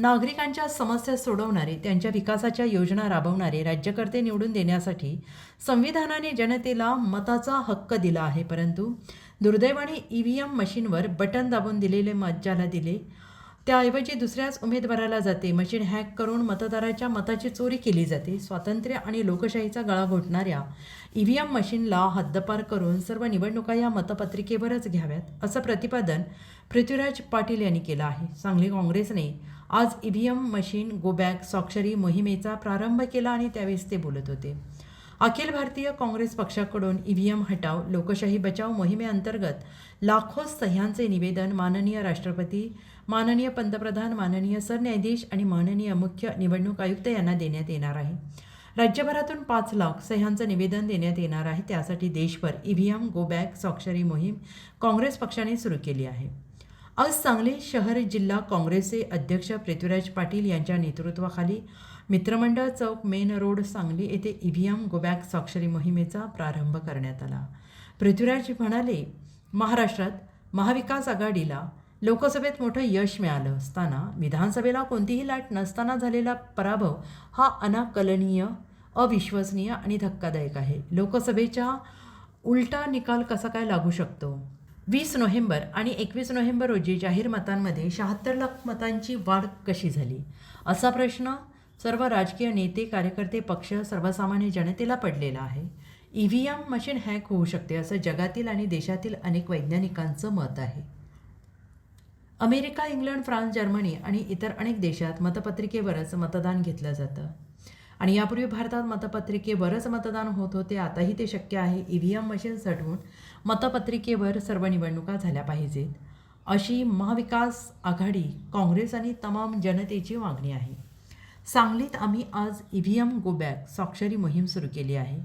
नागरिकांच्या समस्या सोडवणारे त्यांच्या विकासाच्या योजना राबवणारे राज्यकर्ते निवडून देण्यासाठी संविधानाने जनतेला मताचा हक्क दिला आहे. परंतु दुर्दैवाने ई व्ही एम मशीनवर बटन दाबून दिलेले मत ज्याला दिले त्याऐवजी दुसऱ्याच उमेदवाराला जाते. मशीन हॅक करून मतदाराच्या मताची चोरी केली जाते. स्वातंत्र्य आणि लोकशाहीचा गळा घोटणाऱ्या ई व्ही एम मशीनला हद्दपार करून सर्व निवडणुका या मतपत्रिकेवरच घ्याव्यात असं प्रतिपादन पृथ्वीराज पाटील यांनी केलं आहे. सांगली काँग्रेसने आज E V M machine go back स्वाक्षरी मोहिमेचा प्रारंभ केला आणि त्यावेळेस ते बोलत होते. अखिल भारतीय काँग्रेस पक्षाकडून ई व्ही एम हटाव लोकशाही बचाव मोहिमेअंतर्गत लाखो सह्यांचे निवेदन माननीय राष्ट्रपती माननीय पंतप्रधान माननीय सरन्यायाधीश आणि माननीय मुख्य निवडणूक आयुक्त यांना देण्यात येणार आहे. राज्यभरातून पाच लाख सह्यांचं निवेदन देण्यात येणार आहे. त्यासाठी देशभर E V M go back स्वाक्षरी मोहीम काँग्रेस पक्षाने सुरू केली आहे. आज सांगली शहर जिल्हा काँग्रेसचे अध्यक्ष पृथ्वीराज पाटील यांच्या नेतृत्वाखाली मित्रमंडळ चौक मेन रोड सांगली येथे ई व्ही एम गोबॅक स्वाक्षरी मोहिमेचा प्रारंभ करण्यात आला. पृथ्वीराज म्हणाले महाराष्ट्रात महाविकास आघाडीला लोकसभेत मोठं यश मिळालं असताना विधानसभेला कोणतीही लाट नसताना झालेला पराभव हा अनाकलनीय अविश्वसनीय आणि धक्कादायक आहे. लोकसभेच्या उलटा निकाल कसा काय लागू शकतो? वीस नोव्हेंबर आणि एकवीस नोव्हेंबर रोजी जाहीर मतांमध्ये शहात्तर लाख मतांची वाढ कशी झाली? असा प्रश्न सर्व राजकीय नेते कार्यकर्ते पक्ष सर्वसामान्य जनतेला पडलेला आहे. E V M machine hack होऊ शकते असं जगातील आणि देशातील अनेक वैज्ञानिकांचं मत आहे. अमेरिका इंग्लंड फ्रान्स जर्मनी आणि इतर अनेक देशात मतपत्रिकेवरच मतदान घेतलं जातं. आणि यापूर्वी भारतात मतपत्रिकेवरच मतदान होत होते. आताही ते शक्य आहे. ई व्ही एम मशीन सटवून मतपत्रिकेवर सर्व निवडणुका झाल्या पाहिजेत. अशी महाविकास आघाडी काँग्रेस आणि तमाम जनतेची मागणी आहे. सांगलीत आम्ही आज E V M go back स्वाक्षरी मोहीम सुरू केली आहे.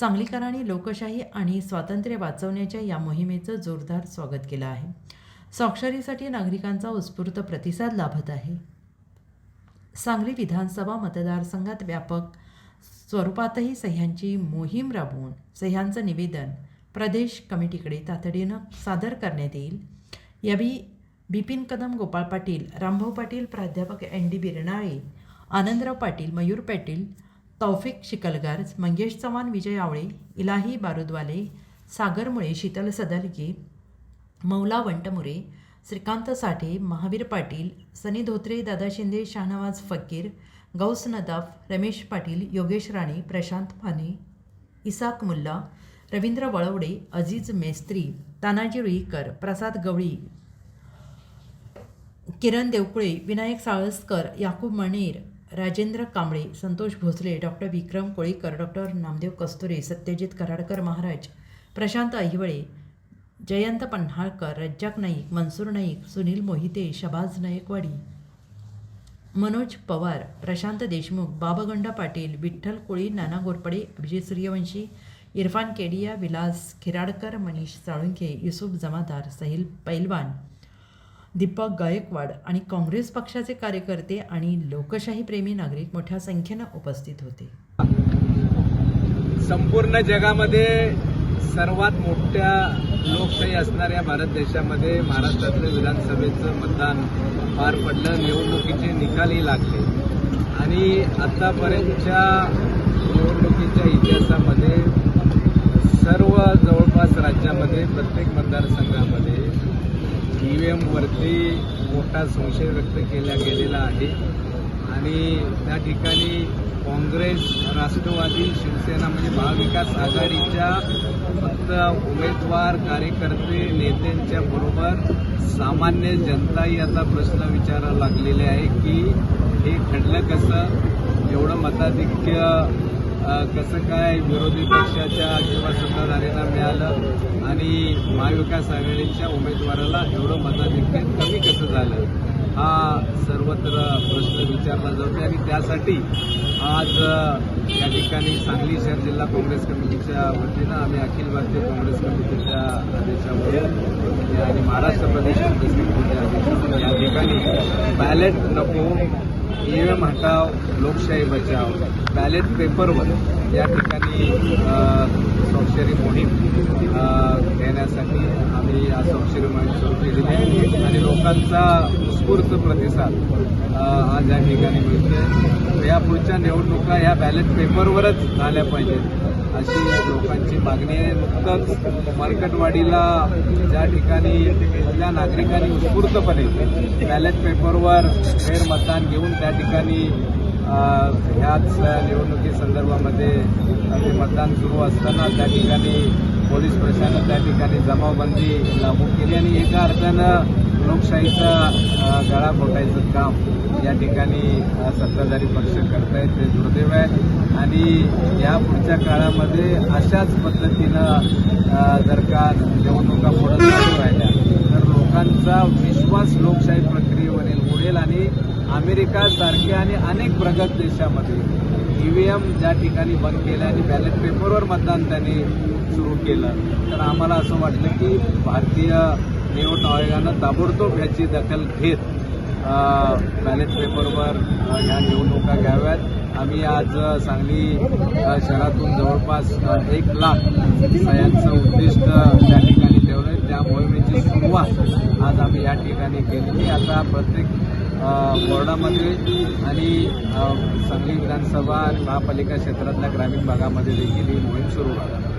सांगलीकरांनी लोकशाही आणि स्वातंत्र्य वाचवण्याच्या या मोहिमेचं जोरदार स्वागत केलं आहे. स्वाक्षरीसाठी नागरिकांचा उत्स्फूर्त प्रतिसाद लाभत आहे. सांगली विधानसभा मतदारसंघात व्यापक स्वरूपातही सह्यांची मोहीम राबवून सह्यांचं निवेदन प्रदेश कमिटीकडे तातडीनं सादर करण्यात येईल. यावेळी बिपिन कदम गोपाळ पाटील रामभाऊ पाटील प्राध्यापक एन डी बिरनाळे आनंदराव पाटील मयूर पाटील तौफिक शिकलगार मंगेश चव्हाण विजय आवळे इलाही बारुदवाले सागर मुळे शीतल सदलगे मौला वंटमुरे श्रीकांत साठे महावीर पाटील सनी धोत्रे दादा शिंदे शाहनवाज फकीर गौस नदाफ रमेश पाटील योगेश राणे प्रशांत फाने इसाक मुल्ला रवींद्र वळवडे अजीज मेस्त्री तानाजी रुईकर प्रसाद गवळी किरण देवकुळे विनायक साळसकर याकूब मणेर राजेंद्र कांबळे संतोष भोसले डॉक्टर विक्रम कोळीकर डॉक्टर नामदेव कस्तुरे सत्यजित कराडकर महाराज प्रशांत अहिवळे जयंत पन्हाळकर रज्जाक नाईक मनसूर नाईक सुनील मोहिते शबाज नायकवाडी मनोज पवार प्रशांत देशमुख बाबगंडा पाटील विठ्ठल कोळी नाना गोरपडे अभिजित सूर्यवंशी इरफान केडिया विलास खिराडकर मनीष साळुंखे युसुफ जमादार सहिल पैलवान दीपक गायकवाड आणि काँग्रेस पक्षाचे कार्यकर्ते आणि लोकशाही प्रेमी नागरिक मोठ्या संख्येनं उपस्थित होते. संपूर्ण जगामध्ये सर्वात मोठ्या लोकशाही असणाऱ्या भारत देशामध्ये महाराष्ट्रातलं विधानसभेचं मतदान पार पडलं निवडणुकीचे निकालही लागले. आणि आतापर्यंतच्या निवडणुकीच्या इतिहासामध्ये सर्व जवळपास राज्यामध्ये प्रत्येक मतदारसंघामध्ये ई व्ही एमवरती मोठा संशय व्यक्त केला गेलेला आहे. आणि त्या ठिकाणी काँग्रेस राष्ट्रवादी शिवसेना म्हणजे महाविकास आघाडीच्या फक्त उमेदवार कार्यकर्ते नेत्यांच्या बरोबर सामान्य जनताही आता प्रश्न विचारायला लागलेले आहे की हे घडलं कसं? एवढं मताधिक्य कसं काय विरोधी पक्षाच्या किंवा सत्ताधाऱ्यांना मिळालं? आणि महाविकास आघाडीच्या उमेदवाराला एवढं मताधिक्य कमी कसं झालं? हा सर्वत्र प्रश्न विचारला जातो आणि त्यासाठी आज या ठिकाणी सांगली शहर जिल्हा काँग्रेस कमिटीच्या वतीनं आम्ही अखिल भारतीय काँग्रेस कमिटीच्या आदेशावर आणि महाराष्ट्र प्रदेश काँग्रेस कमिटीच्या आदेशावर या ठिकाणी बॅलेट नको ईव्हीएम हटाव लोकशाही बचाव. बॅलेट पेपरवर या ठिकाणी स्वाक्षरी मोहीम करण्यासाठी आम्ही या स्वाक्षरी सुरू केलेली आहे. आणि लोकांचा उत्स्फूर्त प्रतिसाद आज या ठिकाणी मिळतोय. यापुढच्या निवडणुका ह्या बॅलेट पेपरवरच झाल्या पाहिजेत. अशी लोकांची मागणी आहे. नुकतंच मार्केटवाडीला ज्या ठिकाणी त्या नागरिकांनी उत्स्फूर्तपणे बॅलेट पेपरवर फेरमतदान घेऊन त्या ठिकाणी ह्याच निवडणुकीसंदर्भामध्ये संदर्भामध्ये मतदान सुरू असताना त्या ठिकाणी पोलीस प्रशासन त्या ठिकाणी जमावबंदी लागू केली आणि एका अर्थानं लोकशाहीचा गळा फोटायचं काम या ठिकाणी सत्ताधारी पक्ष करतायत ते दुर्दैव आहे. आणि या पुढच्या काळामध्ये अशाच पद्धतीनं जर का निवडणुका पुढं चालू राहिल्या तर लोकांचा विश्वास लोकशाही प्रक्रियेवरील उडेल आणि अमेरिकासारख्या आणि अनेक प्रगत देशामध्ये ईव्हीएम ज्या ठिकाणी बंद केलं आणि बॅलेट पेपरवर मतदान त्यांनी सुरू केलं तर आम्हाला असं वाटलं की भारतीय निवडणूक आयोगानं ताबडतोब ह्याची दखल घेत बॅलेट पेपरवर ह्या निवडणुका घ्याव्यात. आम्ही आज सांगली शहरातून जवळपास एक लाख सह्यांचं उद्दिष्ट त्या ठिकाणी ठेवलं आहे त्या मोहिमेची सुरुवात आज आम्ही या ठिकाणी केलेली आता प्रत्येक बोर्डामध्ये वॉर्डामध्ये आणि सांगली विधानसभा आणि महापालिका क्षेत्रातल्या ग्रामीण भागामध्ये देखील ही मोहीम सुरू आहे.